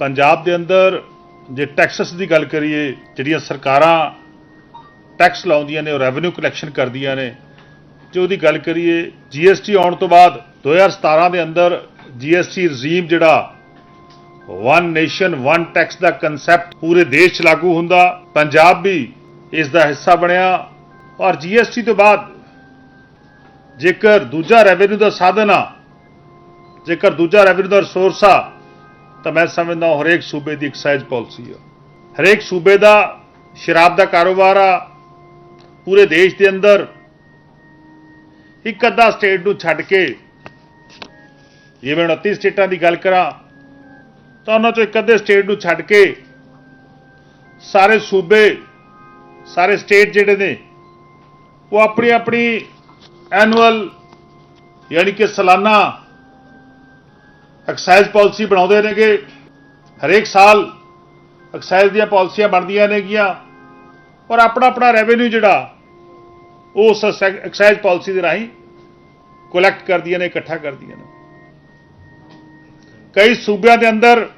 ਪੰਜਾਬ ਦੇ ਅੰਦਰ ਜੇ ਟੈਕਸਸ ਦੀ ਗੱਲ ਕਰੀਏ, ਜਿਹੜੀਆਂ ਸਰਕਾਰਾਂ ਟੈਕਸ ਲਾਉਂਦੀਆਂ ਨੇ, ਉਹ ਰੈਵਨਿਊ ਕਲੈਕਸ਼ਨ ਕਰਦੀਆਂ ਨੇ, ਜੇ ਉਹਦੀ ਗੱਲ ਕਰੀਏ ਜੀਐਸਟੀ ਆਉਣ ਤੋਂ ਬਾਅਦ 2017 ਦੇ ਅੰਦਰ ਜੀਐਸਟੀ ਰਜੀਮ ਜਿਹੜਾ ਵਨ ਨੇਸ਼ਨ ਵਨ ਟੈਕਸ ਦਾ ਕਨਸੈਪਟ ਪੂਰੇ ਦੇਸ਼ 'ਚ ਲਾਗੂ ਹੁੰਦਾ, ਪੰਜਾਬ ਵੀ ਇਸ ਦਾ ਹਿੱਸਾ ਬਣਿਆ। ਔਰ ਜੀਐਸਟੀ ਤੋਂ ਬਾਅਦ ਜੇਕਰ ਦੂਜਾ ਰੈਵਨਿਊ ਦਾ ਸਾਧਨ ਆ, ਜੇਕਰ ਦੂਜਾ ਰੈਵਨਿਊ ਦਾ ਰਿਸੋਰਸ ਆ ਤਾਂ ਮੈਂ ਸਮਝਦਾ ਹਰੇਕ ਸੂਬੇ ਦੀ ਐਕਸਾਈਜ਼ ਪਾਲਿਸੀ ਆ। ਹਰੇਕ ਸੂਬੇ ਦਾ ਸ਼ਰਾਬ ਦਾ ਕਾਰੋਬਾਰ ਆ। ਪੂਰੇ ਦੇਸ਼ ਦੇ ਅੰਦਰ ਇੱਕ ਅੱਧਾ ਸਟੇਟ ਨੂੰ ਛੱਡ ਕੇ ਜਿਵੇਂ 29 ਸਟੇਟਾਂ ਦੀ ਗੱਲ ਕਰਾਂ, ਤਾਂ ਉਹਨਾਂ ਚੋਂ ਇੱਕ ਅੱਧੇ ਸਟੇਟ ਨੂੰ ਛੱਡ ਕੇ ਸਾਰੇ ਸੂਬੇ, ਸਾਰੇ ਸਟੇਟ ਜਿਹੜੇ ਨੇ, ਉਹ ਆਪਣੀ ਆਪਣੀ ਐਨੂਅਲ ਯਾਨੀ ਕਿ ਸਾਲਾਨਾ ਐਕਸਾਈਜ਼ ਪਾਲਿਸੀ ਬਣਾਉਂਦੇ ਨੇਗੇ। ਹਰੇਕ ਸਾਲ ਐਕਸਾਈਜ਼ ਦੀਆਂ ਪਾਲਿਸੀਆਂ ਬਣਦੀਆਂ ਨੇਗੀਆਂ। ਔਰ ਆਪਣਾ ਆਪਣਾ ਰੈਵਨਿਊ ਜਿਹੜਾ, ਉਹ ਉਸ ਐਕਸਾਈਜ਼ ਪਾਲਿਸੀ ਦੇ ਰਾਹੀਂ ਕਲੈਕਟ ਕਰਦੀਆਂ ਨੇ, ਇਕੱਠਾ ਕਰਦੀਆਂ ਨੇ। ਕਈ ਸੂਬਿਆਂ ਦੇ ਅੰਦਰ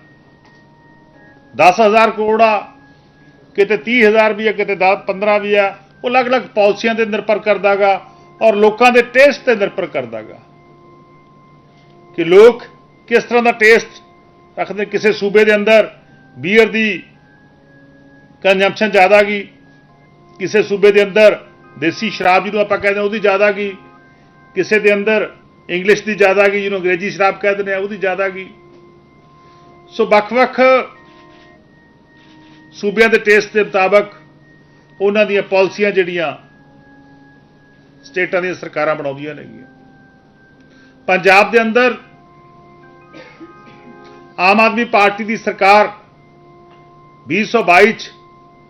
10000 ਕਰੋੜ ਆ, ਕਿਤੇ 30000 ਵੀ ਆ, ਕਿਤੇ 10 15 ਵੀ ਆ, ਉਹ ਅਲੱਗ-ਅਲੱਗ ਪਾਲਿਸੀਆਂ ਤੇ ਨਿਰਭਰ ਕਰਦਾਗਾ। ਔਰ ਲੋਕਾਂ ਦੇ ਟੇਸਟ ਤੇ ਨਿਰਭਰ ਕਰਦਾਗਾ। ਕਿ ਲੋਕ ਕਿਸ ਤਰ੍ਹਾਂ ਦਾ ਟੇਸਟ ਰੱਖਦੇ ਕਿਸੇ ਸੂਬੇ ਦੇ ਅੰਦਰ? ਬੀਅਰ ਦੀ ਕੰਜ਼ੰਪਸ਼ਨ ਜ਼ਿਆਦਾ ਗਈ। ਕਿਸੇ ਸੂਬੇ ਦੇ ਅੰਦਰ ਦੇਸੀ ਸ਼ਰਾਬ ਜਿਹਨੂੰ ਆਪਾਂ ਕਹਿੰਦੇ ਹਾਂ, ਉਹਦੀ ਜ਼ਿਆਦਾ ਗਈ। ਕਿਸੇ ਦੇ ਅੰਦਰ ਇੰਗਲਿਸ਼ ਦੀ ਜ਼ਿਆਦਾ ਗਈ, ਜਿਹਨੂੰ ਅੰਗਰੇਜ਼ੀ ਸ਼ਰਾਬ ਕਹਿੰਦੇ ਨੇ, ਉਹਦੀ ਜ਼ਿਆਦਾ ਗਈ। ਸੋ ਵੱਖ-ਵੱਖ ਸੂਬਿਆਂ ਦੇ ਟੇਸਟ ਦੇ ਮੁਤਾਬਕ ਉਹਨਾਂ ਦੀਆਂ ਪਾਲਿਸੀਆਂ ਜਿਹੜੀਆਂ ਸਟੇਟਾਂ ਦੀਆਂ ਸਰਕਾਰਾਂ ਬਣਾਉਂਦੀਆਂ ਨੇਗੀਆਂ। ਪੰਜਾਬ ਦੇ ਅੰਦਰ ਆਮ ਆਦਮੀ ਪਾਰਟੀ ਦੀ ਸਰਕਾਰ 2022 ਚ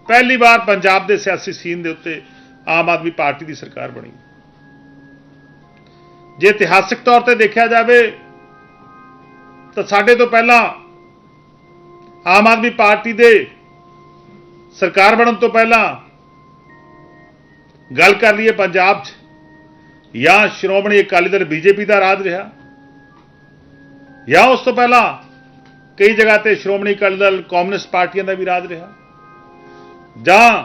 ਪਹਿਲੀ ਵਾਰ ਪੰਜਾਬ ਦੇ ਸਿਆਸੀ ਸੀਨ ਦੇ ਉੱਤੇ ਆਮ ਆਦਮੀ ਪਾਰਟੀ ਦੀ ਸਰਕਾਰ ਬਣੀ। ਜੇ ਇਤਿਹਾਸਿਕ ਤੌਰ ਤੇ ਦੇਖਿਆ ਜਾਵੇ, ਤਾਂ ਸਾਡੇ ਤੋਂ ਪਹਿਲਾਂ ਆਮ ਆਦਮੀ ਪਾਰਟੀ ਦੇ ਸਰਕਾਰ ਬਣਨ ਤੋਂ ਪਹਿਲਾਂ ਗੱਲ ਕਰ ਲਈਏ ਪੰਜਾਬ 'ਚ, ਜਾਂ ਸ਼੍ਰੋਮਣੀ ਅਕਾਲੀ ਦਲ ਬੀਜੇਪੀ ਦਾ ਰਾਜ ਰਿਹਾ, ਜਾਂ ਉਸ ਤੋਂ ਪਹਿਲਾਂ ਕਈ ਜਗ੍ਹਾ ਤੇ ਸ਼੍ਰੋਮਣੀ ਅਕਾਲੀ ਦਲ ਕਮਿਊਨਿਸਟ ਪਾਰਟੀਆਂ ਦਾ ਵੀ ਰਾਜ ਰਿਹਾ। ਜਾਂ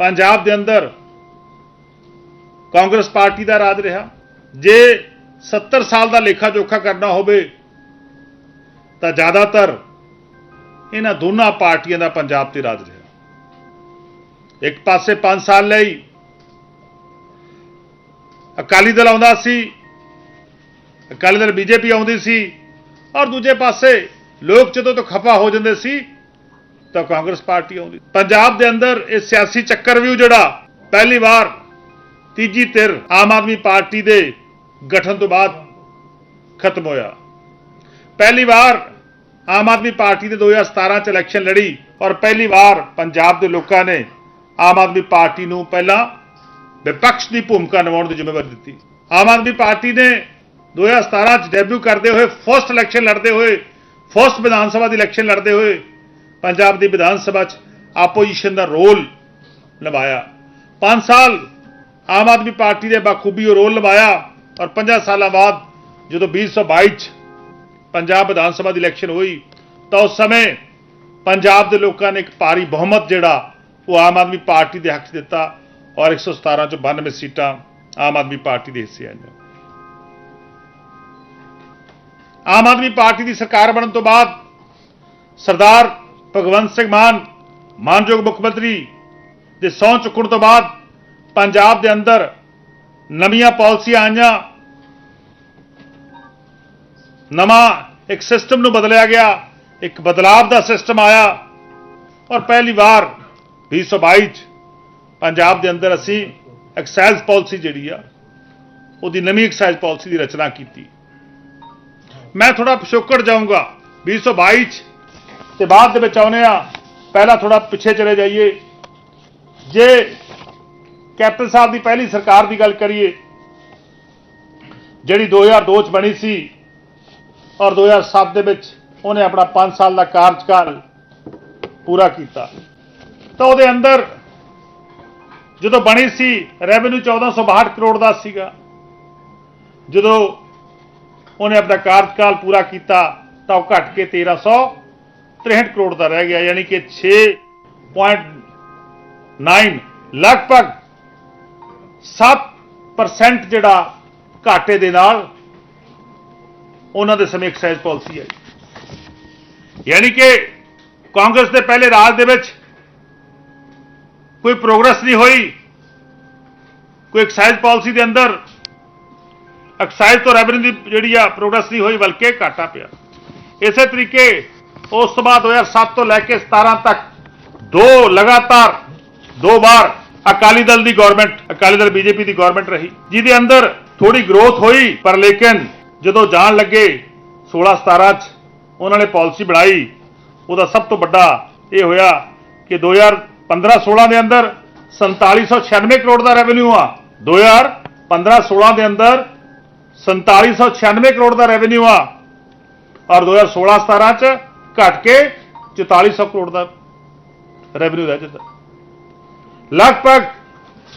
ਪੰਜਾਬ ਦੇ ਅੰਦਰ ਕਾਂਗਰਸ ਪਾਰਟੀ ਦਾ ਰਾਜ ਰਿਹਾ। ਜੇ 70 ਸਾਲ ਦਾ ਲੇਖਾ ਜੋਖਾ ਕਰਨਾ ਹੋਵੇ, ਤਾਂ ਜ਼ਿਆਦਾਤਰ ਇਹਨਾਂ ਦੋਨਾਂ ਪਾਰਟੀਆਂ ਦਾ ਪੰਜਾਬ ਤੇ ਰਾਜ ਰਿਹਾ। ਇੱਕ ਪਾਸੇ 5 ਸਾਲ ਲਈ ਅਕਾਲੀ ਦਲ ਆਉਂਦਾ ਸੀ, ਅਕਾਲੀ ਦਲ ਬੀਜੇਪੀ ਆਉਂਦੀ ਸੀ, ਔਰ ਦੂਜੇ ਪਾਸੇ ਲੋਕ ਜਦੋਂ ਤੋਂ ਖਫਾ ਹੋ ਜਾਂਦੇ ਸੀ, ਤਾਂ ਕਾਂਗਰਸ ਪਾਰਟੀ ਆਉਂਦੀ। ਪੰਜਾਬ ਦੇ ਅੰਦਰ ਇਹ ਸਿਆਸੀ ਚੱਕਰ ਵੀ ਜਿਹੜਾ ਪਹਿਲੀ ਵਾਰ ਤੀਜੀ ਧਿਰ ਆਮ ਆਦਮੀ ਪਾਰਟੀ ਦੇ ਗਠਨ ਤੋਂ ਬਾਅਦ ਖਤਮ ਹੋਇਆ। ਪਹਿਲੀ ਵਾਰ ਆਮ ਆਦਮੀ ਪਾਰਟੀ ਦੇ 2017 ਚ ਇਲੈਕਸ਼ਨ ਲੜੀ ਔਰ ਪਹਿਲੀ ਵਾਰ ਪੰਜਾਬ ਦੇ ਲੋਕਾਂ ਨੇ ਆਮ ਆਦਮੀ ਪਾਰਟੀ ਨੂੰ ਪਹਿਲਾਂ ਵਿਪਕਸ਼ ਦੀ ਭੂਮਿਕਾ ਨਿਭਾਉਣ ਦੀ ਜ਼ਿੰਮੇਵਾਰੀ ਦਿੱਤੀ। ਆਮ ਆਦਮੀ ਪਾਰਟੀ ਨੇ 2017 ਚ ਡੈਬਿਊ ਕਰਦੇ ਹੋਏ ਫਸਟ ਇਲੈਕਸ਼ਨ ਲੜਦੇ ਹੋਏ ਫਸਟ ਵਿਧਾਨ ਸਭਾ ਦੀ ਇਲੈਕਸ਼ਨ ਲੜਦੇ ਹੋਏ ਪੰਜਾਬ ਦੀ ਵਿਧਾਨ ਸਭਾ ਚ ਆਪੋਜੀਸ਼ਨ ਦਾ ਰੋਲ ਨਿਭਾਇਆ। 5 ਸਾਲ ਆਮ ਆਦਮੀ ਪਾਰਟੀ ਦੇ ਬਾਖੂਬੀ ਉਹ ਰੋਲ ਨਿਭਾਇਆ ਔਰ 5 ਸਾਲਾਂ ਬਾਅਦ ਜਦੋਂ 2022 ਚ ਪੰਜਾਬ ਵਿਧਾਨ ਸਭਾ ਦੀ ਇਲੈਕਸ਼ਨ ਹੋਈ ਤਾਂ ਉਸ ਸਮੇਂ ਪੰਜਾਬ ਦੇ ਲੋਕਾਂ ਨੇ ਇੱਕ ਭਾਰੀ ਬਹੁਮਤ ਜਿਹੜਾ ਉਹ ਆਮ ਆਦਮੀ ਪਾਰਟੀ ਦੇ ਹੱਕ 'ਚ ਦਿੱਤਾ ਔਰ 117 ਚੋਂ 92 ਸੀਟਾਂ ਆਮ ਆਦਮੀ ਪਾਰਟੀ ਦੇ ਹਿੱਸੇ ਆਈਆਂ। ਆਮ ਆਦਮੀ ਪਾਰਟੀ ਦੀ ਸਰਕਾਰ ਬਣਨ ਤੋਂ ਬਾਅਦ ਸਰਦਾਰ ਭਗਵੰਤ ਸਿੰਘ ਮਾਨ, ਮਾਨਯੋਗ ਮੁੱਖ ਮੰਤਰੀ ਦੇ ਸਹੁੰ ਚੁੱਕਣ ਤੋਂ ਬਾਅਦ ਪੰਜਾਬ ਦੇ ਅੰਦਰ ਨਵੀਆਂ ਪਾਲਿਸੀਆਂ ਆਈਆਂ। ਨਵਾਂ ਇੱਕ ਸਿਸਟਮ ਨੂੰ ਬਦਲਿਆ ਗਿਆ, ਇੱਕ ਬਦਲਾਵ ਦਾ ਸਿਸਟਮ ਆਇਆ ਔਰ ਪਹਿਲੀ ਵਾਰ 2022 ਚ ਪੰਜਾਬ ਦੇ ਅੰਦਰ ਅਸੀਂ ਐਕਸਾਈਜ਼ ਪਾਲਿਸੀ ਜਿਹੜੀ ਆ, ਉਹਦੀ ਨਵੀਂ ਐਕਸਾਈਜ਼ ਪਾਲਿਸੀ ਦੀ ਰਚਨਾ ਕੀਤੀ। ਮੈਂ ਥੋੜਾ ਪਿਛੋਕੜ ਜਾਊਂਗਾ। 2022 ਚ। ਤੇ ਬਾਅਦ ਦੇ ਵਿੱਚ ਆਉਨੇ ਆ ਪਹਿਲਾਂ ਥੋੜਾ ਪਿੱਛੇ ਚਲੇ ਜਾਈਏ। ਜੇ ਕੈਪਟਨ ਸਾਹਿਬ ਦੀ ਪਹਿਲੀ ਸਰਕਾਰ ਦੀ ਗੱਲ ਕਰੀਏ, ਜਿਹੜੀ 2002 ਚ ਬਣੀ ਸੀ ਔਰ 2007 ਦੇ ਵਿੱਚ ਉਹਨੇ ਆਪਣਾ 5 ਸਾਲ ਦਾ ਕਾਰਜਕਾਲ ਪੂਰਾ ਕੀਤਾ। ਤਾਂ ਉਹਦੇ ਅੰਦਰ ਜਦੋਂ ਬਣੀ ਸੀ ਰੈਵਨਿਊ 1462 ਕਰੋੜ ਦਾ ਸੀਗਾ। ਜਦੋਂ ਉਹਨੇ ਆਪਣਾ ਕਾਰਜਕਾਲ ਪੂਰਾ ਕੀਤਾ ਤਾਂ ਉਹ ਘਟ ਕੇ 1300 63 ਕਰੋੜ ਦਾ ਰਹਿ ਗਿਆ, ਯਾਨੀ ਕਿ 6.9 ਲਗਭਗ 7% ਜਿਹੜਾ ਘਾਟੇ ਦੇ ਨਾਲ ਉਹਨਾਂ ਦੇ ਸਮੇਂ ਐਕਸਾਈਜ਼ ਪਾਲਿਸੀ ਆਈ। ਯਾਨੀ ਕਿ ਕਾਂਗਰਸ ਦੇ ਪਹਿਲੇ ਰਾਜ ਦੇ ਵਿੱਚ ਕੋਈ ਪ੍ਰੋਗਰੈਸ ਨਹੀਂ ਹੋਈ, ਕੋਈ ਐਕਸਾਈਜ਼ ਪਾਲਿਸੀ ਦੇ ਅੰਦਰ ਐਕਸਾਈਜ਼ ਤੋਂ ਰੈਵਨਿਊ ਦੀ ਜਿਹੜੀ ਆ ਪ੍ਰੋਗਰੈਸ ਨਹੀਂ ਹੋਈ, ਬਲਕਿ ਘਾਟਾ ਪਿਆ। ਇਸੇ ਤਰੀਕੇ ਉਸ ਤੋਂ ਬਾਅਦ 2007 ਤੋਂ ਲੈ ਕੇ 17 ਤੱਕ ਦੋ ਲਗਾਤਾਰ, ਦੋ ਵਾਰ ਅਕਾਲੀ ਦਲ ਦੀ ਗਵਰਨਮੈਂਟ ਅਕਾਲੀ ਦਲ ਬੀਜੇਪੀ ਦੀ ਗਵਰਨਮੈਂਟ ਰਹੀ, ਜਿਹਦੇ ਅੰਦਰ ਥੋੜੀ ਗਰੋਥ ਹੋਈ, ਪਰ ਲੇਕਿਨ ਜਦੋਂ ਜਾਣ ਲੱਗੇ 16 17 ਚ, ਉਹਨਾਂ ਨੇ ਪਾਲਿਸੀ ਬਣਾਈ, ਉਹਦਾ ਸਭ ਤੋਂ ਵੱਡਾ ਇਹ ਹੋਇਆ ਕਿ 2015 16 ਦੇ ਅੰਦਰ 4796 ਕਰੋੜ ਦਾ ਰੈਵਨਿਊ ਆ। 2015 16 ਦੇ ਅੰਦਰ 4796 ਕਰੋੜ ਦਾ ਰੈਵਨਿਊ ਆ। ਔਰ 2016 17 ਚ ਘਟ ਕੇ 4400 ਕਰੋੜ ਦਾ ਰੈਵਨਿਊ ਰਹਿ ਜਾਂਦਾ। ਲਗਭਗ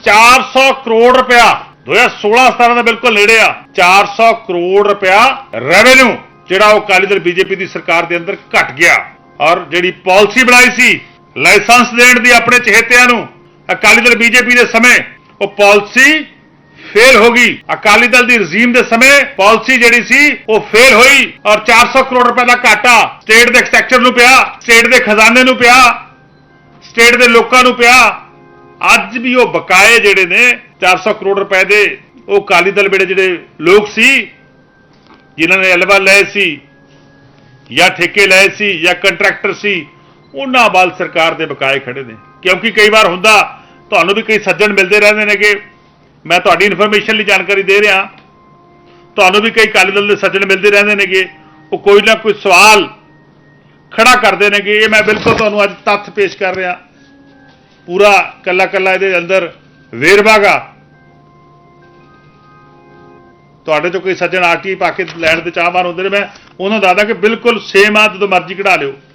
400 ਕਰੋੜ ਰੁਪਇਆ 2016 17 ਦਾ ਬਿਲਕੁਲ ਨੇੜੇ ਆ। 400 ਕਰੋੜ ਰੁਪਇਆ ਰੈਵਨਿਊ ਜਿਹੜਾ ਉਹ ਅਕਾਲੀ ਦਲ ਬੀਜੇਪੀ ਦੀ ਸਰਕਾਰ ਦੇ ਅੰਦਰ ਘਟ ਗਿਆ। ਔਰ ਜਿਹੜੀ ਪਾਲਿਸੀ ਬਣਾਈ ਸੀ ਲਾਇਸੈਂਸ ਦੇਣ ਦੀ ਆਪਣੇ ਚਹੇਤਿਆਂ ਨੂੰ, ਅਕਾਲੀ ਦਲ ਬੀਜੇਪੀ ਦੇ ਸਮੇਂ, ਉਹ ਪਾਲਿਸੀ ਫੇਲ ਹੋ ਗਈ। ਅਕਾਲੀ ਦਲ ਦੀ ਰਜ਼ੀਮ ਦੇ ਸਮੇਂ ਪਾਲਿਸੀ ਜਿਹੜੀ ਸੀ, ਉਹ ਫੇਲ ਹੋਈ ਔਰ 400 ਕਰੋੜ ਰੁਪਏ ਦਾ ਘਾਟਾ ਸਟੇਟ ਦੇ ਐਕਸਟ੍ਰੈਕਚਰ ਨੂੰ ਪਿਆ, ਸਟੇਟ ਦੇ ਖਜ਼ਾਨੇ ਨੂੰ ਪਿਆ, ਸਟੇਟ ਦੇ ਲੋਕਾਂ ਨੂੰ ਪਿਆ। ਅੱਜ ਵੀ ਉਹ ਬਕਾਏ ਜਿਹੜੇ ਨੇ 400 ਕਰੋੜ ਰੁਪਏ ਦੇ, ਉਹ ਅਕਾਲੀ ਦਲ ਵੇਲੇ ਜਿਹੜੇ ਲੋਕ ਸੀ, ਜਿਨ੍ਹਾਂ ਨੇ ਅਲਵਾ ਲਏ ਸੀ, ਜਾਂ ਠੇਕੇ ਲਏ ਸੀ, ਜਾਂ ਕੰਟਰੈਕਟਰ ਸੀ, ਉਹਨਾਂ ਵੱਲ ਸਰਕਾਰ ਦੇ ਬਕਾਏ ਖੜੇ ਨੇ। ਕਿਉਂਕਿ ਕਈ ਵਾਰ ਹੁੰਦਾ, ਤੁਹਾਨੂੰ ਵੀ ਕਈ ਸੱਜਣ ਮਿਲਦੇ ਰਹਿੰਦੇ ਨੇਗੇ ਮੈਂ ਤੁਹਾਡੀ ਇਨਫੋਰਮੇਸ਼ਨ ਲਈ ਜਾਣਕਾਰੀ ਦੇ ਰਿਹਾ। ਤੁਹਾਨੂੰ ਵੀ ਕਈ ਅਕਾਲੀ ਦਲ ਦੇ ਸੱਜਣ ਮਿਲਦੇ ਰਹਿੰਦੇ ਨੇਗੇ। ਉਹ ਕੋਈ ਨਾ ਕੋਈ ਸਵਾਲ ਖੜਾ ਕਰਦੇ ਨੇਗੇ। ਇਹ ਮੈਂ ਬਿਲਕੁਲ ਤੁਹਾਨੂੰ ਅੱਜ ਤੱਥ ਪੇਸ਼ ਕਰ ਰਿਹਾ। ਪੂਰਾ ਕੱਲਾ ਕੱਲਾ ਇਹਦੇ ਅੰਦਰ ਵੇਰਵਾਗਾ ਤੁਹਾਡੇ ਤੋਂ ਕੋਈ ਸੱਜਣ ਆਰਟੀ ਪਾ ਕੇ ਲੈਣ ਦੇ ਚਾਹਵਾਨ ਹੁੰਦੇ ਨੇ, ਮੈਂ ਉਹਨਾਂ ਨੂੰ ਦੱਸਦਾ ਕਿ ਬਿਲਕੁਲ ਸੇਮ ਆ, ਜਦੋਂ ਮਰਜ਼ੀ ਕਢਾ ਲਿਓ।